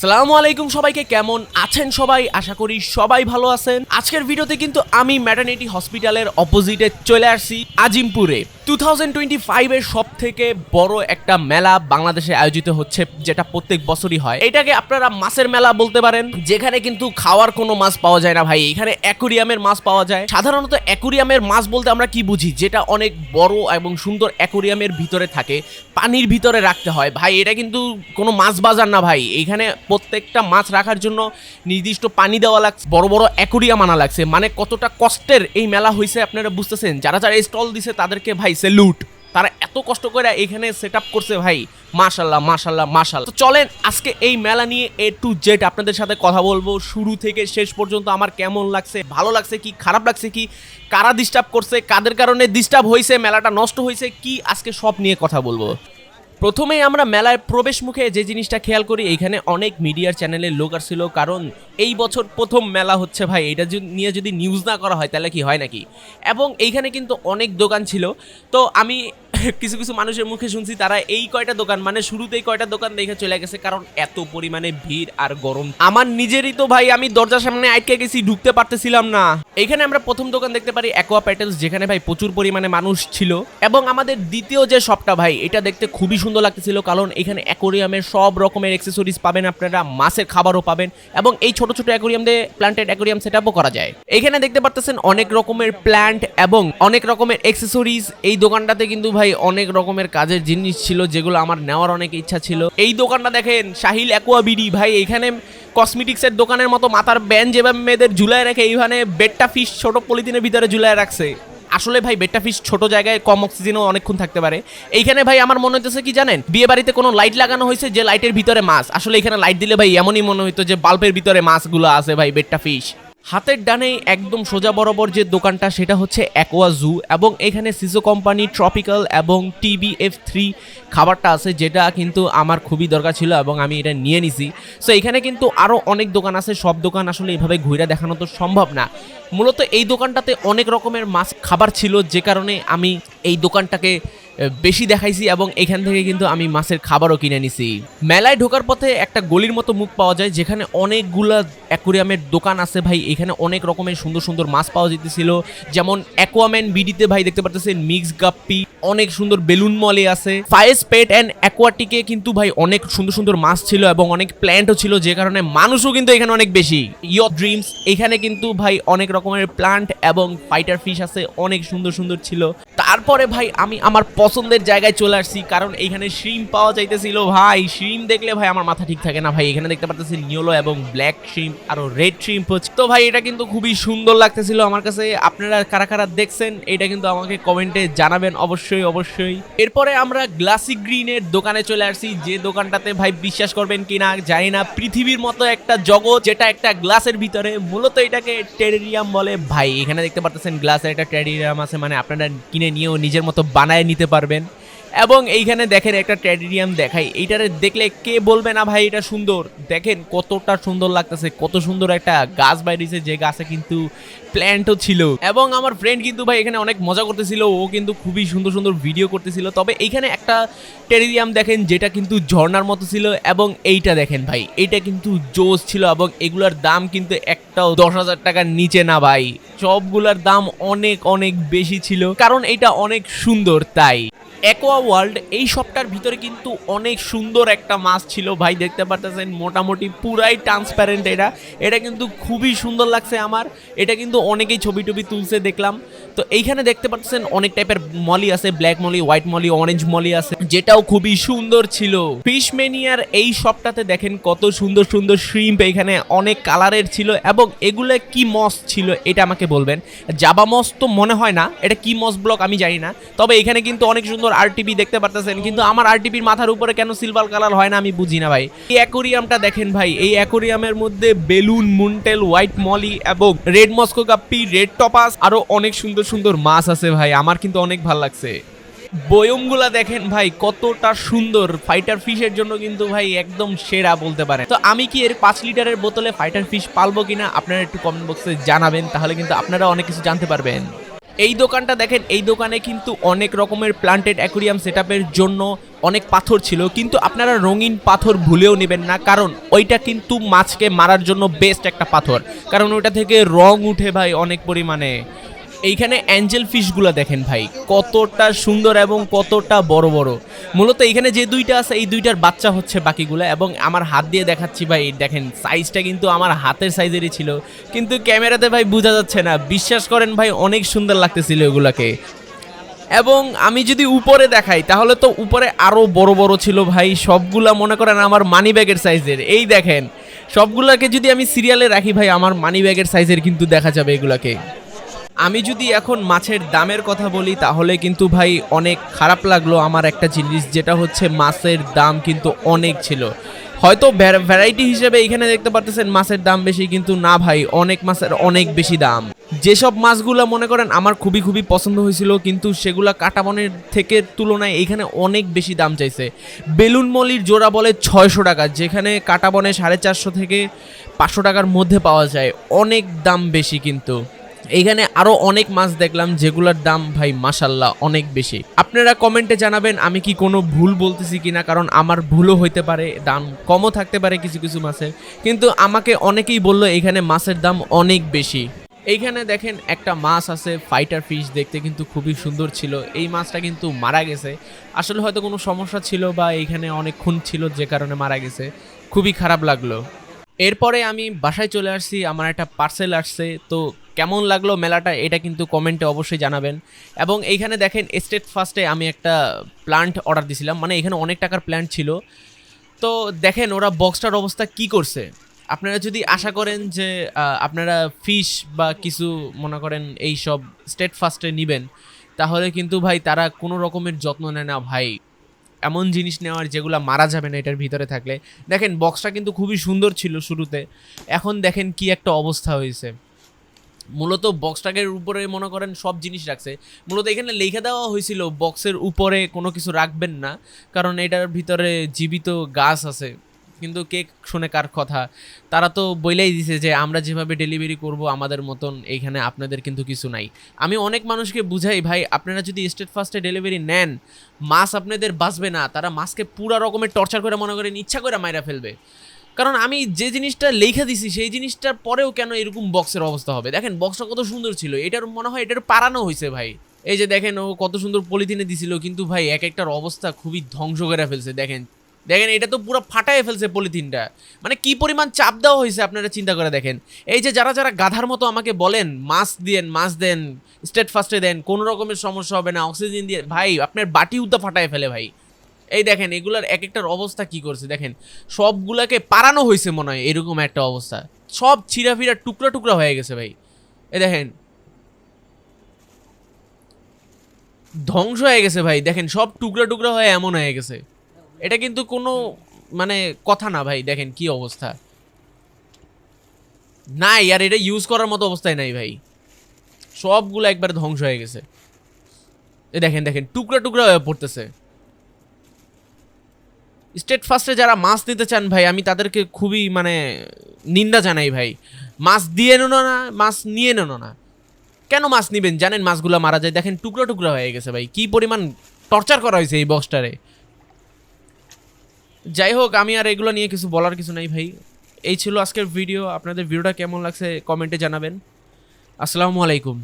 আসসালামু আলাইকুম সবাইকে, কেমন আছেন সবাই? আশা করি সবাই ভালো আছেন। আজকের ভিডিওতে কিন্তু আমি ম্যাটার্নিটি হসপিটালের অপোজিটে চলে আসছি, আজিমপুরে। টু থাউজেন্ড টোয়েন্টি ফাইভের সব থেকে বড় একটা মেলা বাংলাদেশে আয়োজিত হচ্ছে, যেটা প্রত্যেক বছরই হয়। এটাকে আপনারা মাছের মেলা বলতে পারেন। যেখানে কিন্তু খাওয়ার কোনো মাছ পাওয়া যায় না ভাই। এখানে অ্যাকুরিয়ামের মাছ পাওয়া যায়। সাধারণত অ্যাকুরিয়ামের মাছ বলতে আমরা কি বুঝি? যেটা অনেক বড় এবং সুন্দর অ্যাকুরিয়ামের ভিতরে থাকে, পানির ভিতরে রাখতে হয়। ভাই, এটা কিন্তু কোনো মাছ বাজার না ভাই। এখানে প্রত্যেকটা মাছ রাখার জন্য নির্দিষ্ট পানি দেওয়া লাগছে। বড় বড় অ্যাকুরিয়াম আনা লাগছে। মানে কতটা কষ্টের এই মেলা হয়েছে আপনারা বুঝতেছেন? যারা যারা স্টল দিছে তাদেরকে ভাই সেলুট তারা এত কষ্ট করে এখানে সেট আপ করছে ভাই। মাশাল্লাহ মাশাল্লাহ মাশাল্লাহ তো চলেন আজকে এই মেলা নিয়ে এ টু জেড আপনাদের সাথে কথা বলব। শুরু থেকে শেষ পর্যন্ত আমার কেমন লাগছে, ভালো লাগছে কি, খারাপ লাগছে কি, কারা ডিস্টার্ব করছে, কাদের কারণে ডিস্টার্ব হয়েছে মেলাটা নষ্ট হয়েছে কি আজকে সব নিয়ে কথা বলব? প্রথমেই আমরা মেলার প্রবেশ মুখে যে জিনিসটা খেয়াল করি, এইখানে অনেক মিডিয়ার চ্যানেলের লোক আসছিল। কারণ এই বছর প্রথম মেলা হচ্ছে ভাই, এটা নিয়ে যদি নিউজ না করা হয়, তাহলে কি হয় নাকি? এবং এইখানে কিন্তু অনেক দোকান ছিল। তো আমি কিছু কিছু মানুষের মুখে শুনছি, তারা এই কয়টা দোকান মানে শুরুতেই কয়টা দোকান দেখে চলে গেছে, কারণ এত পরিমাণে ভিড় আর গরম। আমার নিজেরই তো ভাই, আমি দরজার সামনে আটকে গেছি, ঢুকতে পারতেছিলাম না। এখানে আমরা প্রথম দোকান দেখতে পারি অ্যাকোয়া প্যাটেলস যেখানে ভাই প্রচুর পরিমাণে মানুষ ছিল। এবং আমাদের দ্বিতীয় যে শপটা ভাই, এটা দেখতে খুবই সুন্দর লাগতেছিল, কারণ এখানে অ্যাকোরিয়ামের সব রকমের এক্সেসরিজ পাবেন আপনারা, মাছের খাবারও পাবেন, এবং এই ছোট ছোট অ্যাকোরিয়াম দিয়ে প্ল্যান্টেড অ্যাকোরিয়াম সেট করা যায়। এখানে দেখতে পারতেছেন অনেক রকমের প্ল্যান্ট এবং অনেক রকমের অ্যাক্সেসরিজ এই দোকানটাতে কিন্তু ভাই অনেক রকমের কাজের জিনিস ছিল, যেগুলো আমার নেওয়ার অনেক ইচ্ছা ছিল। এই দোকানটা দেখেন সাহিল অ্যাকোয়া বিডি ভাই, এখানে কসমেটিক্সের দোকানের মতো মাথার ব্যান্ড যেভাবে মেয়েদের ঝুলায় রেখে, এইখানে বেডটা ফিশ ছোট পলিথিনের ভিতরে ঝুলায় রাখছে। আসলে ভাই বেডটা ফিশ ছোট জায়গায় কম অক্সিজেনও অনেকক্ষণ থাকতে পারে। এইখানে ভাই, আমার মনে হইতেছে কি জানেন বিয়ে বাড়িতে কোনো লাইট লাগানো হয়েছে যে লাইটের ভিতরে মাছ। আসলে এখানে লাইট দিলে ভাই, এমনই মনে হইতো যে বাল্বের ভিতরে মাছগুলো আছে ভাই বেডটা ফিশ হাতের ডানেই একদম সোজা বরাবর যে দোকানটা, সেটা হচ্ছে অ্যাকোয়া জু এবং এখানে সিজো কোম্পানি ট্রপিক্যাল এবং টিবি এফ থ্রি খাবারটা আছে, যেটা কিন্তু আমার খুবই দরকার ছিল এবং আমি এটা নিয়ে নিছি। সো এখানে কিন্তু আরও অনেক দোকান আছে, সব দোকান আসলে এভাবে ঘুরে দেখানো তো সম্ভব না। মূলত এই দোকানটাতে অনেক রকমের মাছ খাবার ছিল, যে কারণে আমি এই দোকানটাকে বেশি দেখাইছি এবং এখান থেকে কিন্তু আমি মাছের খাবারও কিনে নিছি। মেলায় ঢোকার পথে একটা গলির মতো মুখ পাওয়া যায়, যেখানে অনেকগুলা অ্যাকুরিয়ামের দোকান আছে ভাই। এখানে অনেক রকমের সুন্দর সুন্দর মাছ পাওয়া যেতেছিল, যেমন অ্যাকোয়াম্যান বিডিতে ভাই দেখতে পারতেছেন মিক্স গাপ্পি, অনেক সুন্দর বেলুন মলে আছে। ফায়েস পেট অ্যান্ড অ্যাকোয়াটিকে কিন্তু ভাই অনেক সুন্দর সুন্দর মাছ ছিল এবং অনেক প্ল্যান্টও ছিল, যে কারণে মানুষও কিন্তু এখানে অনেক বেশি। ইয়ো ড্রিমস, এখানে কিন্তু ভাই অনেক রকমের প্লান্ট এবং ফাইটার ফিশ আছে, অনেক সুন্দর সুন্দর ছিল। তারপরে ভাই, আমি আমার পছন্দের জায়গায় চলে আসছি, কারণ এখানে শ্রিম পাওয়া যাইতেছিল। ভাই শ্রিম দেখলে ভাই আমার মাথা ঠিক থাকে না ভাই। এখানে দেখতে পারতেছি নিয়লো এবং ব্ল্যাক শ্রিম আরও রেড শ্রিম হচ্ছে। তো ভাই, এটা কিন্তু খুবই সুন্দর লাগতেছিল আমার কাছে। আপনারা কারা কারা দেখছেন, এটা কিন্তু আমাকে কমেন্টে জানাবেন অবশ্যই অবশ্যই। এরপরে আমরা গ্লাসি গ্রিনের দোকানে চলে আসছি। যে দোকানটাতে ভাই বিশ্বাস করবেন কিনা, জানি না। পৃথিবীর মতো একটা জগৎ, যেটা একটা গ্লাসের ভিতরে। মূলত এটাকে টেরেরিয়াম বলে। ভাই, এখানে দেখতে পারতেছেন গ্লাসের একটা টেরিয়াম আছে। মানে আপনারা কিনে নিয়েও নিজের মতো বানায় নিতে পারবেন। এবং এইখানে দেখেন একটা ট্র্যাডিরিয়াম দেখাই। এইটারে দেখলে কে বলবে না ভাই এটা সুন্দর? দেখেন কতটা সুন্দর লাগতেছে, কত সুন্দর একটা গাছ বাইরেছে, যে গাছে কিন্তু প্ল্যান্টও ছিল। এবং আমার ফ্রেন্ড কিন্তু ভাই এখানে অনেক মজা করতেছিল, ও কিন্তু খুবই সুন্দর সুন্দর ভিডিও করতেছিল। তবে এইখানে একটা টেরিরিয়াম দেখেন, যেটা কিন্তু ঝর্ণার মতো ছিল এবং এইটা দেখেন ভাই, এইটা কিন্তু জোস ছিল এবং এগুলার দাম কিন্তু একটাও দশ হাজার টাকার নিচে না ভাই। সবগুলার দাম অনেক অনেক বেশি ছিল, কারণ এটা অনেক সুন্দর তাই। অ্যাকোয়া ওয়ার্ল্ড এই শপটার ভিতরে কিন্তু অনেক সুন্দর একটা মাছ ছিল। ভাই, দেখতে পারতেছেন, মোটামুটি পুরাই ট্রান্সপ্যারেন্ট এটা। এটা কিন্তু খুবই সুন্দর লাগছে আমার। এটা কিন্তু অনেকেই ছবি টবি তুলছে, দেখলাম। তো এইখানে দেখতে পাচ্ছেন অনেক টাইপের মলি আছে। Black molly white molly orange molly আছে। যেটাও খুবই সুন্দর ছিল। ফিশ মেনিয়ার এই শপটাতে দেখেন কত সুন্দর সুন্দর শ্রিম্প এখানে অনেক কালারের ছিল এবং এগুলো কি মস ছিল এটা আমাকে বলবেন। জাবা মস তো মনে হয় না, এটা কি মস ব্লক আমি জানি না। তবে এখানে কিন্তু অনেক সুন্দর আরটিপি দেখতে পারতেছেন, কিন্তু আমার আরটিপির মাথার উপরে কেন সিলভার কালার হয় না আমি বুঝি না ভাই। এই অ্যাকোরিয়ামটা দেখেন ভাই, এই অ্যাকোরিয়ামের মধ্যে বেলুন, মুনটেল হোয়াইট মলি এবং red Moscow guppy red topaz আরও অনেক সুন্দর সুন্দর মাছ আছে ভাই, আমার কিন্তু অনেক ভালো লাগছে। বয়মগুলা দেখেন ভাই, কতটা সুন্দর ফাইটার ফিশের জন্য কিন্তু ভাই একদম সেরা বলতে পারেন। তো আমি কি এর পাঁচ লিটারের বোতলে ফাইটার ফিশ পালবো কিনা, আপনারা একটু কমেন্ট বক্সে জানাবেন, তাহলে কিন্তু আপনারা অনেক কিছু জানতে পারবেন। এই দোকানটা দেখেন, এই দোকানে কিন্তু অনেক রকমের প্লান্টেড অ্যাকুরিয়াম সেটআপের জন্য অনেক পাথর ছিল, কিন্তু আপনারা রঙিন পাথর ভুলেও নেবেন না, কারণ ওইটা কিন্তু মাছকে মারার জন্য বেস্ট একটা পাথর। কারণ ওইটা থেকে রং উঠে ভাই অনেক পরিমাণে। এইখানে অ্যাঞ্জেল ফিশগুলো দেখেন ভাই, কতটা সুন্দর এবং কতটা বড় বড়। মূলত এইখানে যে দুইটা আছে, এই দুইটার বাচ্চা হচ্ছে বাকিগুলো এবং আমার হাত দিয়ে দেখাচ্ছি ভাই দেখেন সাইজটা কিন্তু আমার হাতের সাইজেরই ছিল। কিন্তু ক্যামেরাতে ভাই বোঝা যাচ্ছে না, বিশ্বাস করেন ভাই অনেক সুন্দর লাগতেছিল এগুলাকে। এবং আমি যদি উপরে দেখাই, তাহলে তো উপরে আরও বড় বড় ছিল ভাই, সবগুলা মনে করেন আমার মানি ব্যাগের সাইজের এই দেখেন, সবগুলাকে যদি আমি সিরিয়ালে রাখি ভাই, আমার মানি ব্যাগের সাইজের কিন্তু দেখা যাবে এগুলাকে। আমি যদি এখন মাছের দামের কথা বলি, তাহলে কিন্তু ভাই অনেক খারাপ লাগল আমার একটা জিনিস, যেটা হচ্ছে মাছের দাম কিন্তু অনেক ছিল। হয়তো ভ্যারাইটি হিসেবে এখানে দেখতে পারতেছেন মাছের দাম বেশি, কিন্তু না ভাই, অনেক মাছের অনেক বেশি দাম। যেসব মাছগুলো মনে করেন আমার খুবই খুবই পছন্দ হয়েছিল, কিন্তু সেগুলা কাটাবনের থেকে তুলনায় এখানে অনেক বেশি দাম চাইছে। বেলুন মলির জোড়া বলে ছয়শো টাকা, যেখানে কাটাবনে সাড়ে চারশো থেকে পাঁচশো টাকার মধ্যে পাওয়া যায়, অনেক দাম বেশি কিন্তু। এইখানে আরও অনেক মাছ দেখলাম, যেগুলোর দাম ভাই মাসাল্লাহ অনেক বেশি। আপনারা কমেন্টে জানাবেন, আমি কি কোনো ভুল বলতেছি কিনা, কারণ আমার ভুলও হইতে পারে, দাম কমও থাকতে পারে কিছু কিছু মাছের কিন্তু আমাকে অনেকেই বলল এখানে মাছের দাম অনেক বেশি। এইখানে দেখেন, একটা মাছ আছে ফাইটার ফিশ দেখতে কিন্তু খুবই সুন্দর ছিল। এই মাছটা কিন্তু মারা গেছে। আসলে হয়তো কোনো সমস্যা ছিল বা এইখানে অনেক খুন ছিল, যে কারণে মারা গেছে। খুবই খারাপ লাগল। এরপরে আমি বাসায় চলে আসছি, আমার একটা পার্সেল আসছে, তো কেমন লাগল মেলাটা এটা কিন্তু কমেন্টে অবশ্যই জানাবেন। এবং এইখানে দেখেন স্টেট ফার্স্টে আমি একটা প্ল্যান্ট অর্ডার দিছিলাম মানে এখানে অনেক টাকার প্ল্যান্ট ছিল। তো দেখেন ওরা বক্সটার অবস্থা কি করছে? আপনারা যদি আশা করেন যে আপনারা ফিশ বা কিছু মনে করেন এই সব স্টেট ফার্স্টে নেবেন, তাহলে কিন্তু ভাই তারা কোনো রকমের যত্ন নেয় না ভাই। এমন জিনিস নেওয়ার যেগুলো মারা যাবে না এটার ভিতরে থাকলে। দেখেন বক্সটা কিন্তু খুবই সুন্দর ছিল শুরুতে। এখন দেখেন কি একটা অবস্থা হয়েছে। মূলত বক্সটাকে উপরে মনে করেন সব জিনিস রাখছে। মূলত এখানে লিখে দেওয়া হয়েছিল বক্সের উপরে কোনো কিছু রাখবেন না, কারণ এটার ভিতরে জীবিত গাছ আছে। কিন্তু কে শুনে কার কথা? তারা তো বইলাই দিছে যে আমরা যেভাবে ডেলিভারি করব আমাদের মতন এইখানে আপনাদের কিন্তু কিছু নাই। আমি অনেক মানুষকে বুঝাই, ভাই, আপনারা যদি স্টেট ফার্স্টে ডেলিভারি নেন, মাছ আপনাদের বাঁচবে না। তারা মাছকে পুরা রকমের টর্চার করে মনে করেন ইচ্ছা করে মাইরা ফেলবে। কারণ আমি যে জিনিসটা লেখা দিছি, সেই জিনিসটার পরেও কেন এরকম বক্সের অবস্থা হবে? দেখেন বক্সটা কত সুন্দর ছিল। এটার মনে হয় এটার পারানো হয়েছে ভাই। এই যে দেখেন, ও কত সুন্দর পলিথিনে দিছিল, কিন্তু ভাই এক একটার অবস্থা খুবই ধ্বংস করে ফেলছে, দেখেন। দেখেন, এটা তো পুরো ফাটায় ফেলছে পলিথিনটা। মানে কি পরিমাণ চাপ দেওয়া হয়েছে, আপনারা চিন্তা করে দেখেন। এই যে যারা যারা গাধার মতো আমাকে বলেন, মাস্ক দেন মাস্ক দেন স্টেট ফার্স্টে দেন, কোনো রকমের সমস্যা হবে না, অক্সিজেন দিয়ে, ভাই, আপনার বাটি উদ্দা ফাটায় ফেলে ভাই। এই দেখেন, এগুলার এক একটার অবস্থা কি করছে? দেখেন, সবগুলাকে পারানো হয়েছে মনে হয়, এরকম একটা অবস্থা। সব ছিঁড়াফিরা টুকরা টুকরা হয়ে গেছে ভাই। এই দেখেন, ধ্বংস হয়ে গেছে ভাই। দেখেন, সব টুকরা টুকরা হয়ে এমন হয়ে গেছে। এটা কিন্তু কোনো মানে কথা না ভাই। দেখেন, কি অবস্থা। নাই, আর এটা ইউজ করার মতো অবস্থায় নাই ভাই। সবগুলো একবার ধ্বংস হয়ে গেছে। এ দেখেন দেখেন, টুকরা টুকরা হয়ে পড়তেছে। স্টেট ফার্স্টে যারা মাছ নিতে চান ভাই, আমি তাদেরকে খুবই মানে নিন্দা জানাই ভাই। মাছ দিয়ে নেনো না, মাছ নিয়ে নেনো না। কেন মাছ নিবেন? জানেন মাছগুলো মারা যায়। দেখেন টুকরো টুকরো হয়ে গেছে ভাই। কি পরিমাণ টর্চার করা হয়েছে এই বক্সটারে যাই হোক, আমি আর এগুলো নিয়ে কিছু বলার কিছু নাই ভাই। এই ছিল আজকের ভিডিও আপনাদের ভিডিওটা কেমন লাগছে কমেন্টে জানাবেন। আসসালামু আলাইকুম।